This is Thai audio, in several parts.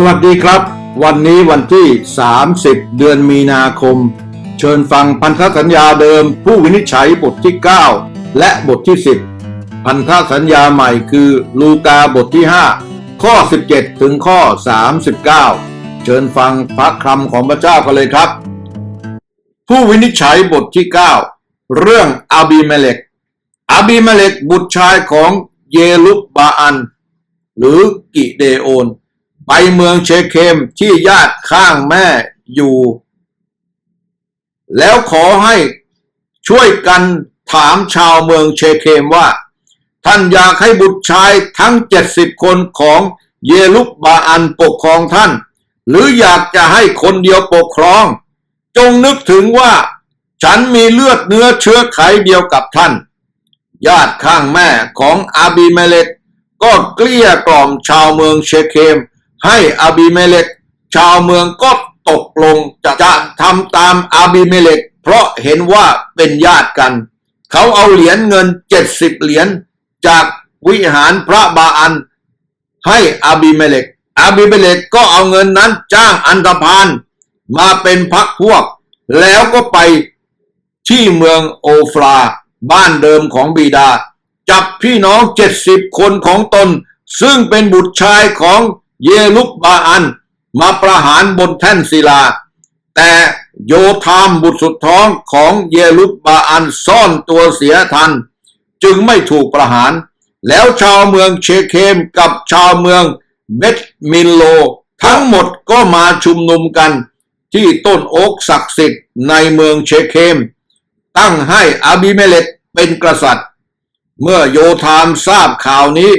สวัสดีครับ วันนี้วันที่ 30 เดือนมีนาคม เชิญฟังพันธสัญญาเดิม ผู้วินิจฉัยบทที่ 9 และบทที่ 10 พันธสัญญาใหม่คือ ลูกาบทที่ 5 ข้อ 17 ถึงข้อ 39 เชิญฟังพระคำของพระเจ้ากันเลยครับ ผู้วินิจฉัยบทที่ 9 เรื่องอาบีเมเลกอาบีเมเลกบุตรชายของเยลุบบาอัน หรือกิเดโอน ไปเมืองเชเคมที่ญาติข้างแม่อยู่ แล้วขอให้ช่วยกันถามชาวเมืองเชเคมว่า ท่านอยากให้บุตรชายทั้งเจ็ดสิบคนของเยลุบบาอันปกครองท่าน หรืออยากจะให้คนเดียวปกครอง จงนึกถึงว่า ฉันมีเลือดเนื้อเชื้อไขเดียวกับท่าน ญาติข้างแม่ของอาบีเมเลกก็เกลี้ยกล่อมชาวเมืองเชเคม ให้อาบีเมเลกชาวเมืองก็ตกลงจะจะทำตามอาบีเมเลกเพราะเห็นว่าเป็นญาติกัน เขาเอาเหรียญเงินเจ็ดสิบเหรียญจากวิหารพระบาอัน ให้อาบีเมเลกอาบีเมเลกก็เอาเงินนั้นจ้างอันธพาลมาเป็นพักพวก แล้วก็ไปที่เมืองโอฟลา บ้านเดิมของบิดา จับพี่น้องเจ็ดสิบคนของตน ซึ่งเป็นบุตรชายของ เยลุบบาอัน มาประหารบนแท่นศิลา แต่โยธามบุตรสุดท้องของเยลุบบาอันซ่อนตัวเสียทัน จึงไม่ถูกประหาร แล้วชาวเมืองเชเคมกับชาวเมืองเบตมิลโล ทั้งหมดก็มาชุมนุมกันที่ต้นโอ๊กศักดิ์สิทธิ์ในเมืองเชเคม ตั้งให้อาบิเมเลกเป็นกษัตริย์ เมื่อโยธามทราบข่าวนี้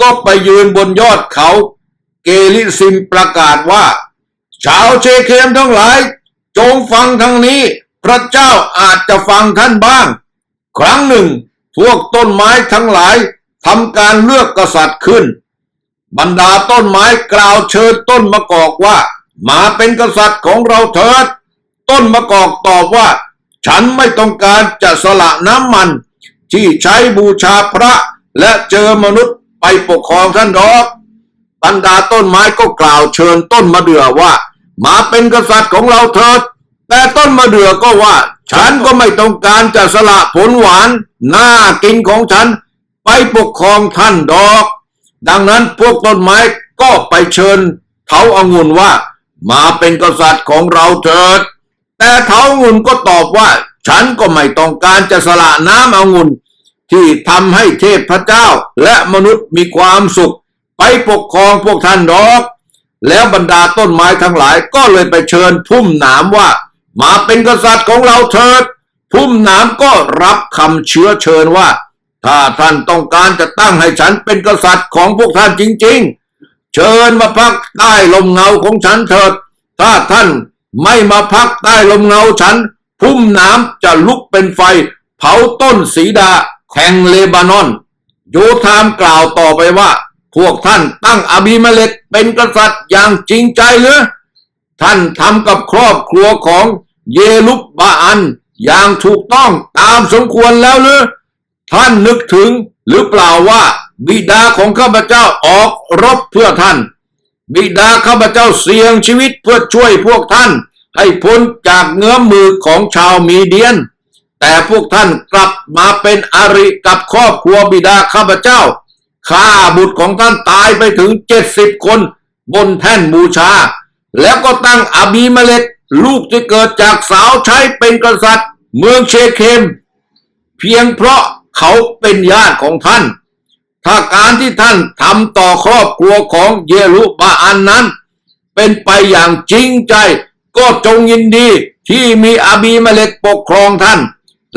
ก็ไปยืนบนยอดเขา เกลิซิมประกาศว่า ชาวเชเคมทั้งหลาย จงฟังทางนี้ พระเจ้าอาจจะฟังท่านบ้าง ครั้งหนึ่ง พวกต้นไม้ทั้งหลายทำการเลือกกษัตริย์ขึ้น บรรดาต้นไม้กล่าวเชิญต้นมะกอกว่า มาเป็นกษัตริย์ของเราเถิด ต้นมะกอกตอบว่า ฉันไม่ต้องการจะสละน้ำมัน ที่ใช้บูชาพระและเจอมนุษย์ไปปกครองท่านดอก บรรดาต้นไม้ก็กล่าวเชิญต้นมะเดื่อว่า มาเป็นกษัตริย์ของเราเถิด แต่ต้นมะเดื่อก็ว่า ฉันก็ไม่ต้องการจะสละผลหวานน่ากินของฉัน ไปปกครองท่านดอก ดังนั้นพวกต้นไม้ก็ไปเชิญเถาอางุ่นว่า มาเป็นกษัตริย์ของเราเถิด แต่เถาองุ่นก็ตอบว่า ฉันก็ไม่ต้องการจะสละน้ำองุ่นที่ทำให้เทพพระเจ้าและมนุษย์มีความสุข ไปปกครองพวกท่านดอก แล้วบรรดาต้นไม้ทั้งหลายก็เลยไปเชิญพุ่มหนามว่า มาเป็นกษัตริย์ของเราเถิด พุ่มหนามก็รับคำเชื้อเชิญว่า ถ้าท่านต้องการจะตั้งให้ฉันเป็นกษัตริย์ของพวกท่านจริง ๆ เชิญมาพักใต้ลมเงาของฉันเถิด ถ้าท่านไม่มาพักใต้ลมเงาฉัน พุ่มหน้ำจะลุกเป็นไฟ เผาต้นสีดาแห่งเลบานอนโยธามกล่าวต่อไปว่า พวกท่านตั้งอบิเมเลกเป็นกษัตริย์อย่างจริงใจหรือท่านทำกับครอบครัวของเยลุบบาอันอย่างถูกต้องตามสมควรแล้วหรือท่านนึกถึงหรือเปล่าว่า บิดาของข้าพเจ้าออกรบเพื่อท่าน บิดาข้าพเจ้าเสี่ยงชีวิตเพื่อช่วยพวกท่าน ให้พ้นจากเงื้อมมือของชาวมีเดียน แต่พวกท่านกลับมาเป็นอริกับครอบครัวบิดาข้าพเจ้า ฆ่าบุตรของท่านตายไปถึงเจ็ดสิบคน บนแท่นบูชา แล้วก็ตั้งอบีเมเลกลูกที่เกิดจากสาวใช้เป็นกษัตริย์ เมืองเชเคม เพียงเพราะเขาเป็นญาติของท่าน ถ้าการที่ท่านทำต่อครอบครัวของเยรูบาอันนั้น เป็นไปอย่างจริงใจ ก็จงยินดีที่มีอาบีเมเลกปกครองท่าน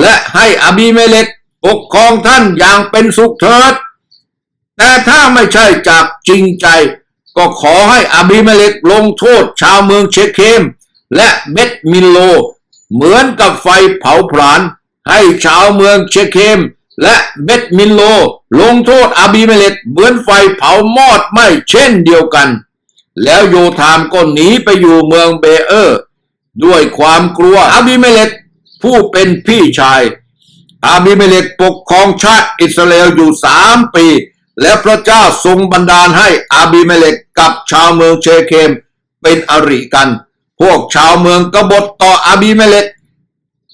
และให้อาบีเมเลกปกครองท่านอย่างเป็นสุขเถิด แต่ถ้าไม่ใช่จากจริงใจ ก็ขอให้อบีเมเลกลงโทษชาวเมืองเชเคม และเบตมิโล เหมือนกับไฟเผาผลาญให้ชาวเมืองเชเคม และเบตมิโล ลงโทษอาบีเมเลกเหมือนไฟเผามอดไหม้เช่นเดียวกัน แล้วโยธามก็หนีไปอยู่เมืองเบเออร์ด้วยความกลัวอาบิเมเลกผู้เป็นพี่ชายอาบิเมเลกปกครองชาติอิสราเอลอยู่สามปี และพระเจ้าทรงบันดาลให้อาบิเมเลกกับชาวเมืองเชเคมเป็นอริกัน พวกชาวเมืองกบฏต่ออาบิเมเลก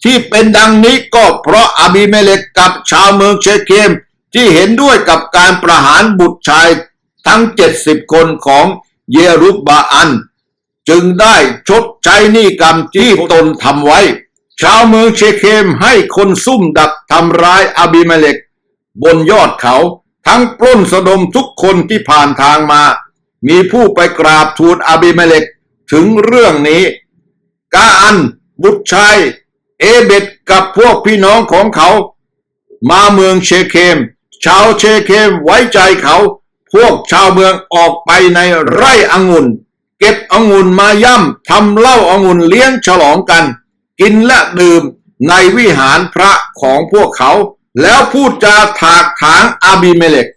ที่เป็นดังนี้ก็เพราะอาบิเมเลกกับชาวเมืองเชเคมที่เห็นด้วยกับการประหารบุตรชายทั้งเจ็ดสิบคนของเยรุบบาอัน จึงได้ชดใช้หนี้กรรมที่ตนทำไว้ ชาวเมืองเชเคมให้คนซุ่มดักทำร้ายอาบิเมเลกบนยอดเขา ทั้งปล้นสะดมทุกคนที่ผ่านทางมา มีผู้ไปกราบทูลอาบิเมเลกถึงเรื่องนี้ กาอัน บุตรชาย เอเบดกับพวกพี่น้องของเขา มาเมืองเชเคม ชาวเชเคมไว้ใจเขา พวกชาวเมืองออกไปในไร่องุ่น เก็บองุ่นมาย่ำทำเหล้าองุ่นเลี้ยงฉลองกัน กินและดื่มในวิหารพระของพวกเขา แล้วพูดจาถากถางอาบิเมเลก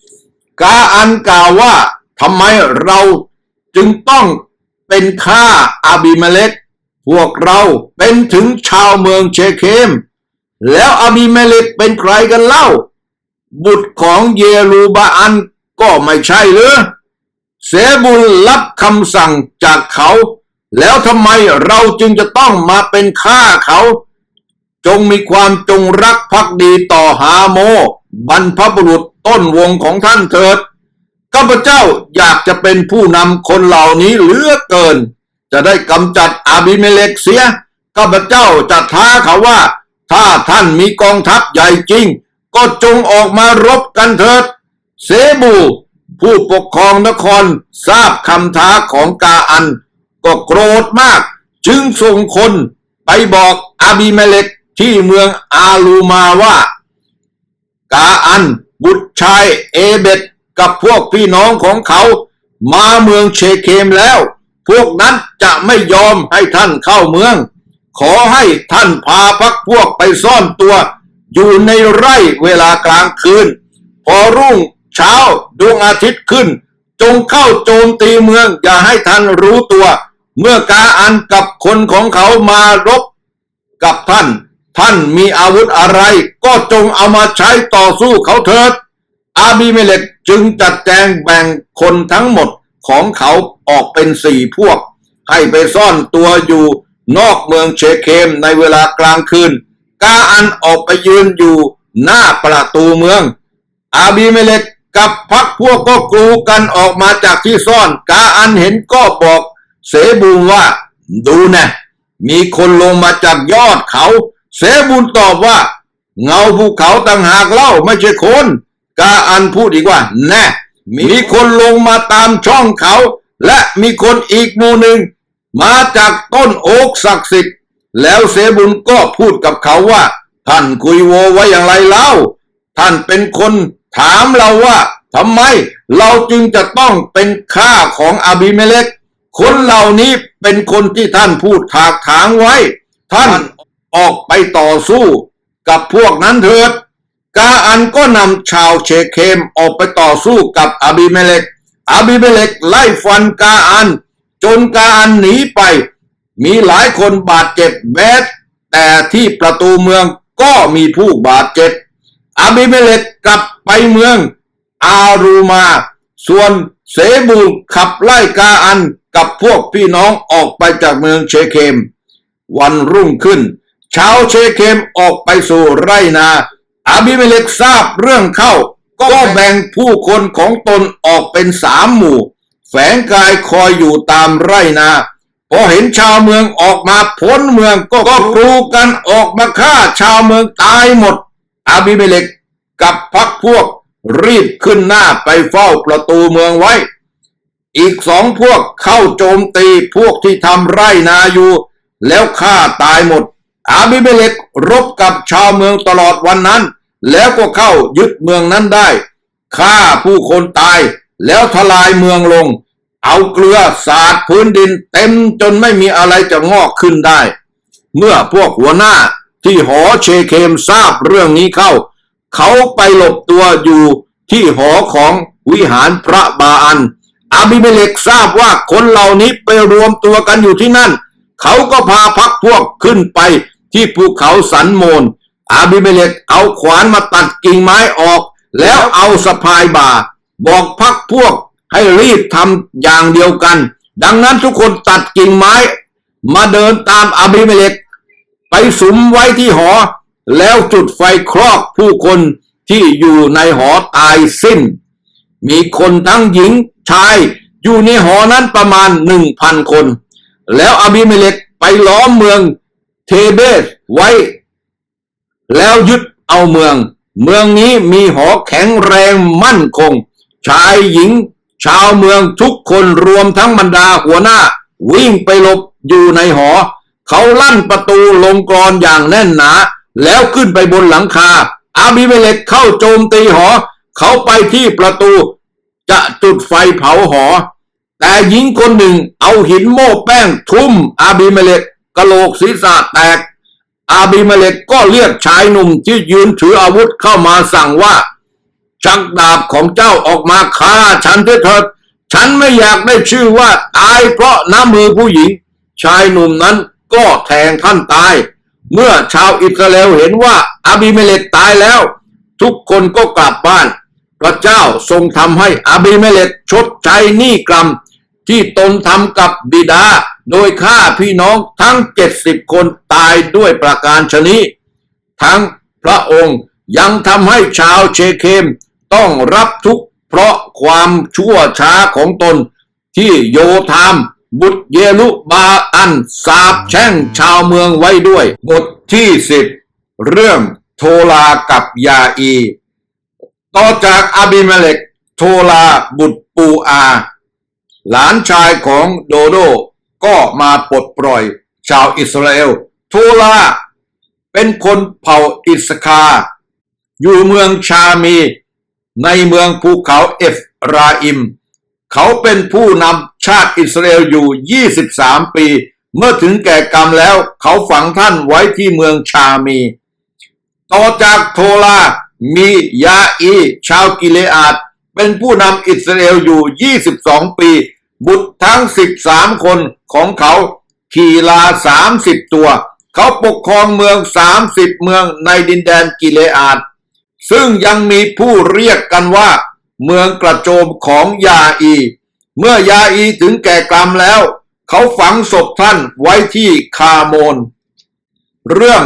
กาอันกล่าวว่าทำไมเราจึงต้องเป็นข้าอาบิเมเลกพวกเราเป็นถึงชาวเมืองเชเคม แล้วอาบิเมเลกเป็นใครกันเล่า บุตรของเยรูบาอันก็ไม่ใช่หรือเสบุลรับคำสั่งจากเขา แล้วทำไมเราจึงจะต้องมาเป็นข้าเขา จงมีความจงรักภักดีต่อหาโม บรรพบุรุษต้นวงของท่านเถิดข้าพเจ้าอยากจะเป็นผู้นำคนเหล่านี้เหลือเกิน จะได้กำจัดอาบิเมเลกเสียข้าพเจ้าจะท้าเขาว่า ถ้าท่านมีกองทัพใหญ่จริง ก็จงออกมารบกันเถิด เซบู ผู้ปกครองนครทราบคำท้าของกาอัน ก็โกรธมาก จึงส่งคนไปบอกอาบิเมเลก ที่เมืองอาลูมาว่า กาอัน บุตรชายเอเบดกับพวกพี่น้องของเขามาเมืองเชเคมแล้ว พวกนั้นจะไม่ยอมให้ท่านเข้าเมือง ขอให้ท่านพาพักพวกไปซ่อนตัว อยู่ในไร่เวลากลางคืน พอรุ่งเช้าดวงอาทิตย์ขึ้น จงเข้าโจมตีเมืองอย่าให้ท่านรู้ตัว เมื่อกาอันกับคนของเขามารบกับท่าน ท่านมีอาวุธอะไร ก็จงเอามาใช้ต่อสู้เขาเถิด อาบิเมเลกจึงจัดแจงแบ่งคนทั้งหมดของเขาออกเป็นสี่พวก ให้ไปซ่อนตัวอยู่นอกเมืองเชเคมในเวลากลางคืน กาอันออกไปยืนอยู่หน้าประตูเมือง อาบิเมเลกกับพักพวกก็กรูกันออกมาจากที่ซ่อน กาอันเห็นก็บอกเสบูว่า ดูนะ มีคนลงมาจากยอดเขา เสบูลตอบว่า เงาภูเขาต่างหากเล่าไม่ใช่คนกาอันพูดอีกว่า แน่ มีคนลงมาตามช่องเขา และมีคนอีกหมู่หนึ่ง มาจากต้นโอ๊กศักดิ์สิทธิ์ แล้วเสบุญก็พูดกับเขาว่า ท่านคุยโวไว้อย่างไรเล่า ท่านเป็นคนถามเราว่าทำไมเราจึงจะต้องเป็นข้าของอาบิเมเลกคนเหล่านี้เป็นคนที่ท่านพูดถากถางไว้ ท่าน ออกไปต่อสู้กับพวกนั้นเถิด กาอันก็นำชาวเชเคมออกไปต่อสู้กับอาบิเมเลกอาบิเมเลกไล่ฟันกาอัน จนกาอันหนีไป มีหลายคนบาดเจ็บแม้แต่ที่ประตูเมืองก็มีผู้บาดเจ็บอาบิเมเลกกลับไปเมืองอารูมา ส่วนเสบูลขับไล่กาอันกับพวกพี่น้องออกไปจากเมืองเชเคม วันรุ่งขึ้น ชาวเชเคมออกไปสู่ไรนาอาบิเมเลกทราบเรื่องเข้า ก็แบ่งผู้คนของตนออกเป็นสามหมู่ แฝงกายคอยอยู่ตามไรนาพอเห็นชาวเมืองออกมาพ้นเมืองก็ก็กรูกันออกมาฆ่าชาวเมืองตายหมด อาบิเมเลกกับพักพวกรีบขึ้นหน้าไปเฝ้าประตูเมืองไว้ อีกสองพวกเข้าโจมตีพวกที่ทำไร่นาอยู่ แล้วฆ่าตายหมด อาบิเมเลกรบกับชาวเมืองตลอดวันนั้น แล้วก็เข้ายึดเมืองนั้นได้ฆ่าผู้คนตายแล้วทลายเมืองลง เอาเกลือสาดพื้นดินเต็มจนไม่มีอะไรจะงอกขึ้นได้ เมื่อพวกหัวหน้าที่หอเชเคมทราบเรื่องนี้เข้า เขาไปหลบตัวอยู่ที่หอของวิหารพระบาอัน อาบิเมเลกทราบว่าคนเหล่านี้ไปรวมตัวกันอยู่ที่นั่น เขาก็พาพักพวกขึ้นไป ที่ภูเขาสันโมน อาบิเมเลกเอาขวานมาตัดกิ่งไม้ออก แล้วเอาสะพายบ่า บอกพักพวกให้รีบทำอย่างเดียวกัน ดังนั้นทุกคนตัดกิ่งไม้ มาเดินตามอาบิเมเลกไปสุมไว้ที่หอ แล้วจุดไฟครอกผู้คนที่อยู่ในหอตายสิ้น มีคนทั้งหญิงชายอยู่ในหอนั้นประมาณหนึ่งพันคน แล้วอาบิเมเลกไปล้อมเมือง เทเบสไว้ แล้วยึดเอาเมือง เมืองนี้มีหอแข็งแรงมั่นคง ชายหญิง ชาวเมืองทุกคนรวมทั้งบรรดาหัวหน้า วิ่งไปหลบอยู่ในหอ เขาลั่นประตูลงกรอนอย่างแน่นหนา แล้วขึ้นไปบนหลังคา อาบิเมเลกเข้าโจมตีหอ เขาไปที่ประตู จะจุดไฟเผาหอ แต่หญิงคนหนึ่งเอาหินโม่แป้งทุ่มอาบิเมเลก กะโหลกศีรษะแตก อาบิเมเลกก็เรียกชายหนุ่มที่ยืนถืออาวุธเข้ามาสั่งว่า ชักดาบของเจ้าออกมาฆ่าฉันเถิดฉันไม่อยากได้ชื่อว่าตายเพราะน้ำมือผู้หญิง ชายหนุ่มนั้นก็แทงท่านตาย เมื่อชาวอิสราเอลเห็นว่าอาบิเมเลกตายแล้ว ทุกคนก็กลับบ้าน พระเจ้าทรงทำให้อาบิเมเลกชดใช้หนี้กรรม ที่ตนทำกับบิดา โดยฆ่าพี่น้องทั้งเจ็ดสิบคนตายด้วยประการชนี้ ทั้งพระองค์ยังทำให้ชาวเชเคมต้องรับทุกข์เพราะความชั่วช้าของตนที่โยธามบุตรเยลุบาอันสาบแช่งชาวเมืองไว้ด้วย บทที่สิบเรื่องโทลากับยาอี ต่อจากอาบิเมเลกโทลาบุตรปูอา หลานชายของโดโด ก็มาปลดปล่อยชาวอิสราเอลโทลาเป็นคนเผ่าอิสคา อยู่เมืองชามี ในเมืองภูเขาเอฟราอิม เขาเป็นผู้นำชาติอิสราเอลอยู่ 23 ปี เมื่อถึงแก่กรรมแล้วเขาฝังท่านไว้ที่เมืองชามี ต่อจากโทลามียาอี ชาวกิเลอาดเป็นผู้นำอิสราเอลอยู่ 22 ปี บุตรทั้ง13คนของเขาขี่ลา30ตัว เขาปกครองเมือง30เมืองในดินแดนกิเลอาดซึ่งยังมีผู้เรียกกันว่า เมืองกระโจมของยาอี เมื่อยาอีถึงแก่กรรมแล้ว เขาฝังศพท่านไว้ที่คาโมน เรื่อง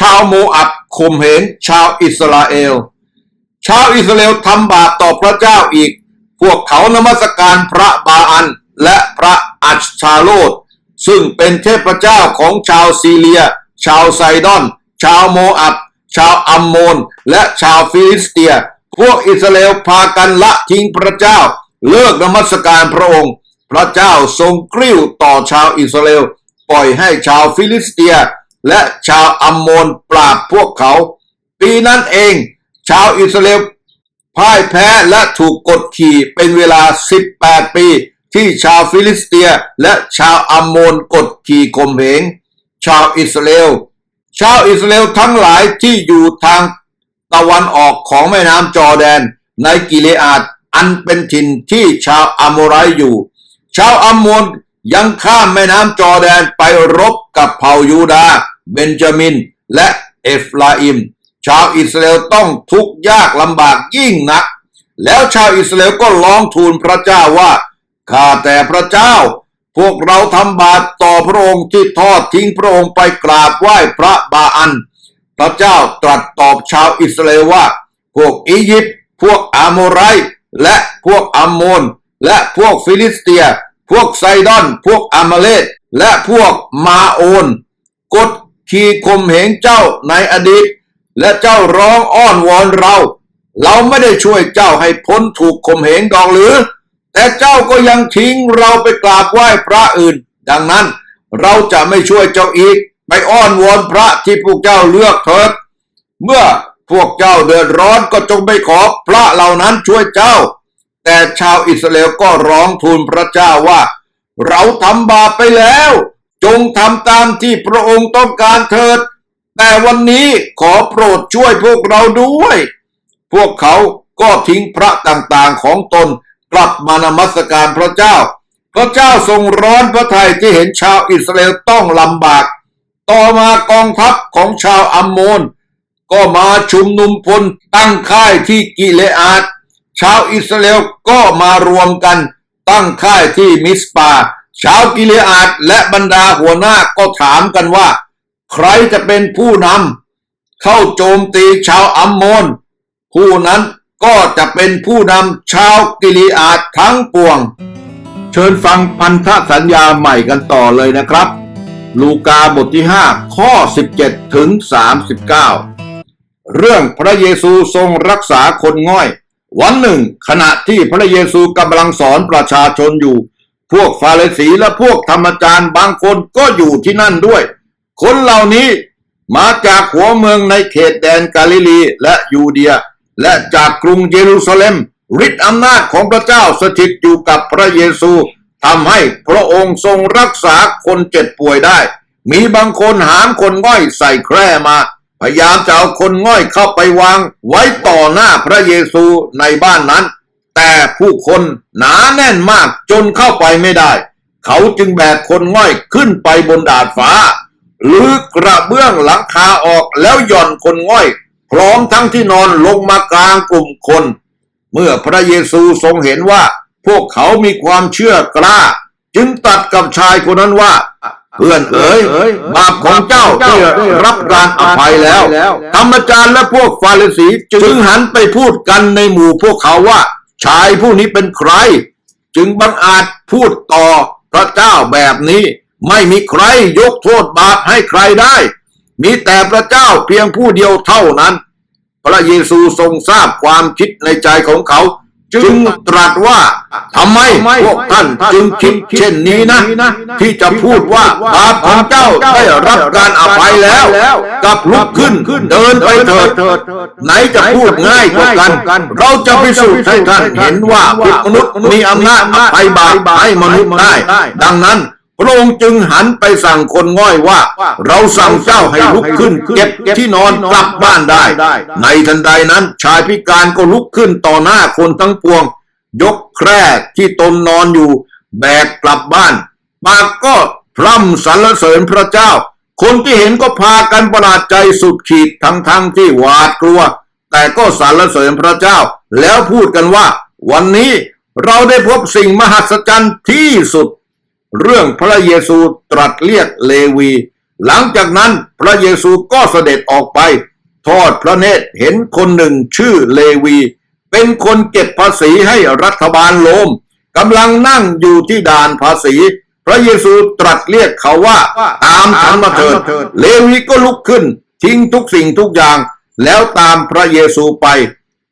ชาวโมอับข่มเหงชาวอิสราเอล ชาวอิสราเอลทำบาปต่อพระเจ้าอีก พวกเขานมัสการพระบาอัน และพระอัชชาโลดซึ่งเป็นเทพเจ้าของชาวซีเรีย ชาวไซดอน ชาวโมอับชาวอัมโมน และชาวฟิลิสเตีย พวกอิสราเอลพากันละทิ้งพระเจ้า เลิกนมัสการพระองค์ พระเจ้าทรงกริ้วต่อชาวอิสราเอลปล่อยให้ชาวฟิลิสเตีย และชาวอัมโมนปราบพวกเขา ปีนั้นเอง ชาวอิสราเอล พ่ายแพ้และถูกกดขี่เป็นเวลา 18 ปี ที่ชาวฟิลิสเตียและชาวอัมโมนกดขี่ข่มเหงชาวอิสราเอล ชาวอิสราเอลทั้งหลายที่อยู่ทางตะวันออกของแม่น้ำจอแดน ในกิเลอาดอันเป็นถิ่นที่ชาวอัมโมไรอยู่ ชาวอัมโมนยังข้ามแม่น้ำจอแดนไปรบกับเผ่ายูดาห์เบนจามิน และเอฟราอิม ชาวอิสราเอลต้องทุกข์ยากลำบากยิ่งนัก แล้วชาวอิสราเอลก็ร้องทูลพระเจ้าว่าข้าแต่พระเจ้า พวกเราทำบาปต่อพระองค์ที่ทอดทิ้งพระองค์ไปกราบไหว้พระบาอัน พระเจ้าตรัสตอบชาวอิสราเอลว่า พวกอียิปต์พวกอาโมไรและพวกอัมโมนและพวกฟิลิสเตีย พวกไซดอน พวกอามาเลตและพวกมาโอน กดขี่ข่มเหงเจ้าในอดีต และเจ้าร้องอ้อนวอนเรา เราไม่ได้ช่วยเจ้าให้พ้นถูกข่มเหงดอกหรือ แต่เจ้าก็ยังทิ้งเราไปกราบไหว้พระอื่น ดังนั้นเราจะไม่ช่วยเจ้าอีก ไปอ้อนวอนพระที่พวกเจ้าเลือกเถิด เมื่อพวกเจ้าเดือดร้อนก็จงไปขอพระเหล่านั้นช่วยเจ้า แต่ชาวอิสราเอลก็ร้องทูลพระเจ้าว่า เราทำบาปไปแล้ว จงทำตามที่พระองค์ต้องการเถิด แต่วันนี้ขอโปรดช่วยพวกเราด้วย พวกเขาก็ทิ้งพระต่างๆของตนกลับมานมัสการพระเจ้า พระเจ้าทรงร้อนพระทัยที่เห็นชาวอิสราเอลต้องลำบาก ต่อมากองทัพของชาวอัมโมน ก็มาชุมนุมพลตั้งค่ายที่กิเลอาดชาวอิสราเอลก็มารวมกันตั้งค่ายที่มิสปา ชาวกิเลอาดและบรรดาหัวหน้าก็ถามกันว่า ใครจะเป็นผู้นำเข้าโจมตีชาวอัมโมน ผู้นั้นก็จะเป็นผู้นำชาวกิเลอาดทั้งปวง เชิญฟังพันธสัญญาใหม่กันต่อเลยนะครับ ลูกาบทที่ 5 ข้อ 17 ถึง 39 เรื่องพระเยซูทรงรักษาคนง่อย วันหนึ่ง ขณะที่พระเยซูกำลังสอนประชาชนอยู่ พวกฟาริสีและพวกธรรมจารย์บางคนก็อยู่ที่นั่นด้วย คนเหล่านี้มาจากหัวเมืองในเขตแดนกาลิลีและยูเดีย และจากกรุงเยรูซาเล็มฤทธิ์อำนาจของพระเจ้าสถิตอยู่กับพระเยซูทำให้พระองค์ทรงรักษาคนเจ็บป่วยได้ มีบางคนหามคนง่อยใส่แคร่มา พยายามจะเอาคนง่อยเข้าไปวาง ไว้ต่อหน้าพระเยซูในบ้านนั้น แต่ผู้คนหนาแน่นมากจนเข้าไปไม่ได้ เขาจึงแบกคนง่อยขึ้นไปบนดาดฟ้า หรือกระเบื้องหลังคาออกแล้วหย่อนคนง่อย พร้อมทั้งที่นอนลงมากลางกลุ่มคน เมื่อพระเยซูทรงเห็นว่า พวกเขามีความเชื่อกล้า จึงตัดกับชายคนนั้นว่า เพื่อนเอ๋ยบาปของเจ้าได้รับการอภัยแล้วธรรมจารย์และพวกฟาริสีจึงหันไปพูดกันในหมู่พวกเขาว่า ชายผู้นี้เป็นใคร จึงบังอาจพูดต่อพระเจ้าแบบนี้ ไม่มีใครยกโทษบาปให้ใครได้ มีแต่พระเจ้าเพียงผู้เดียวเท่านั้น พระเยซูทรงทราบความคิดในใจของเขา จึงตรัสว่าทำไมพวกท่านจึงคิดเช่นนี้นะ ที่จะพูดว่าบาปของเจ้าได้รับการอภัยแล้วกับลุกขึ้นเดินไปเถิด ไหนจะพูดง่ายกว่ากัน เราจะพิสูจน์ให้ท่านเห็นว่ามนุษย์มีอำนาจอภัยบาปให้มนุษย์ได้ ดังนั้น พระองค์จึงหันไปสั่งคนง่อยว่า เราสั่งเจ้าให้ลุกขึ้นเก็บที่นอนกลับบ้านได้ ในทันใดนั้นชายพิการก็ลุกขึ้นต่อหน้าคนทั้งปวง ยกแคร่ที่ตนนอนอยู่ แบกกลับบ้านปากก็พร่ำสรรเสริญพระเจ้า คนที่เห็นก็พากันประหลาดใจสุดขีดทั้งๆทที่หวาดกลัว แต่ก็สรรเสริญพระเจ้า แล้วพูดกันว่า วันนี้เราได้พบสิ่งมหัศจรรย์ที่สุด เรื่องพระเยซูตรัสเรียกเลวี หลังจากนั้นพระเยซูก็เสด็จออกไป ทอดพระเนตรเห็นคนหนึ่งชื่อเลวี เป็นคนเก็บภาษีให้รัฐบาลโรมกำลังนั่งอยู่ที่ด่านภาษี พระเยซูตรัสเรียกเขาว่าตามฉันมาเถิด เลวีก็ลุกขึ้น ทิ้งทุกสิ่งทุกอย่าง แล้วตามพระเยซูไป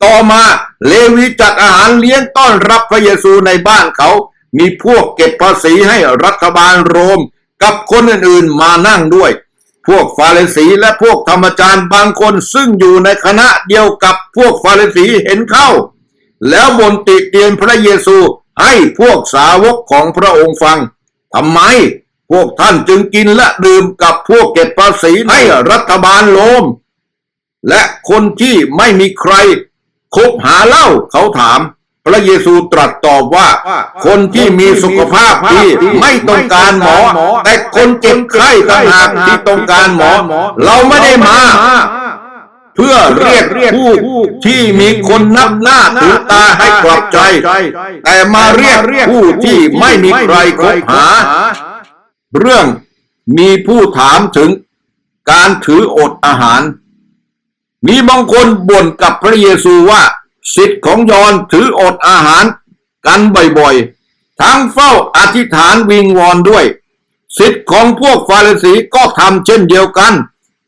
ต่อมาเลวีจัดอาหารเลี้ยงต้อนรับพระเยซูในบ้านเขา มีพวกเก็บภาษีให้รัฐบาลโรม กับคนอื่นๆมานั่งด้วย พวกฟาริสีและพวกธรรมจารย์บางคนซึ่งอยู่ในคณะเดียวกับพวกฟาริสีเห็นเข้า แล้วบนติเตียนพระเยซูให้พวกสาวกของพระองค์ฟังทำไมพวกท่านจึงกินและดื่มกับพวกเก็บภาษีให้รัฐบาลโรมและคนที่ไม่มีใครคบหาเล้าเขาถาม พระเยซูตรัสตอบว่า คนที่มีสุขภาพดีไม่ต้องการหมอ แต่คนเจ็บไข้ต่างหากที่ต้องการหมอ เราไม่ได้มา เพื่อเรียกผู้ที่มีคนนับหน้าถือตาให้กลับใจ แต่มาเรียกผู้ที่ไม่มีใครคบหา เรื่องมีผู้ถามถึงการถืออดอาหาร มีบางคนบ่นกับพระเยซูว่า สิทธิ์ของยอนถืออดอาหารกันบ่อยๆ ทั้งเฝ้าอธิษฐานวิงวอนด้วย สิทธิ์ของพวกฟาริสีก็ทำเช่นเดียวกัน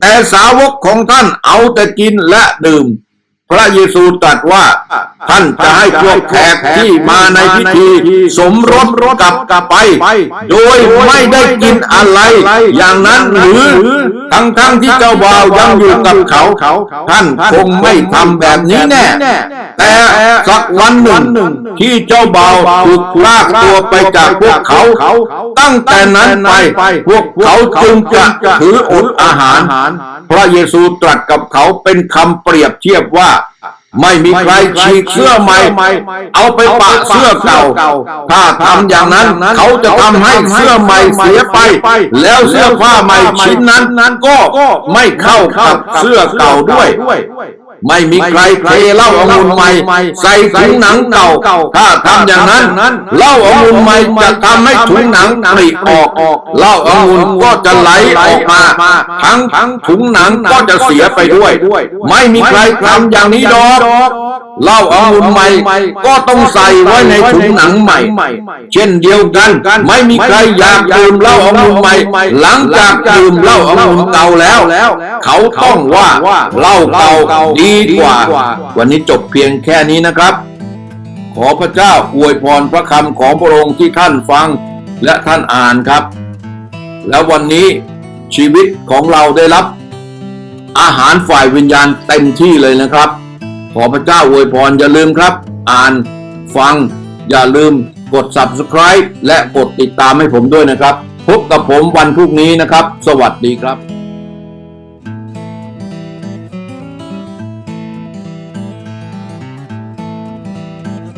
แต่สาวกของท่านเอาแต่กินและดื่ม พระเยซูตรัสว่าท่านจะให้พวกแขกที่มาในพิธี สมรสกลับกลับไป โดยไม่ได้กินอะไร อย่างนั้นหรือทั้งทั้งๆที่เจ้าบ่าวยังอยู่กับเขา ท่านคงไม่ทำแบบนี้แน่ แต่สักวันหนึ่ง ที่เจ้าบ่าวถูกลากตัวไปจากพวกเขา ตั้งแต่นั้นไป พวกเขาจึงจะถืออดอาหาร พระเยซูตรัสกับเขาเป็นคำเปรียบเทียบว่า ไม่มีใครฉีกเสื้อใหม่ เอาไปปะเสื้อเก่า ถ้าทำอย่างนั้น เขาจะทำให้เสื้อใหม่เสียไป แล้วเสื้อผ้าใหม่ชิ้นนั้นก็ไม่เข้ากับเสื้อเก่าด้วย ไม่มีใครเทเหล้าองุ่นใหม่ใส่ถุงหนังเก่า ถ้าทำอย่างนั้นเหล้าองุ่นใหม่จะทำให้ถุงหนังปริออกเหล้าองุ่นก็จะไหลออกมา ทั้งทั้งถุงหนังก็จะเสียไปด้วย ไม่มีใครทำอย่างนี้ดอกเหล้าองุ่นใหม่ก็ต้องใส่ไว้ในถุงหนังใหม่ เช่นเดียวกัน ไม่มีใครอยากดื่มเหล้าองุ่นใหม่ หลังจากดื่มเหล้าองุ่นเก่าแล้ว เขาต้องว่าเหล้าเก่าดีดีกว่า วันนี้จบเพียงแค่นี้นะครับ ขอพระเจ้าอวยพรพระคำของพระองค์ที่ท่านฟังและท่านอ่านครับ แล้ววันนี้ชีวิตของเราได้รับ อาหารฝ่ายวิญญาณเต็มที่เลยนะครับ ขอพระเจ้าอวยพรอย่าลืมครับ อ่านฟังอย่าลืมกด subscribe และกดติดตามให้ผมด้วยนะครับ พบกับผมวันพรุ่งนี้นะครับ สวัสดีครับ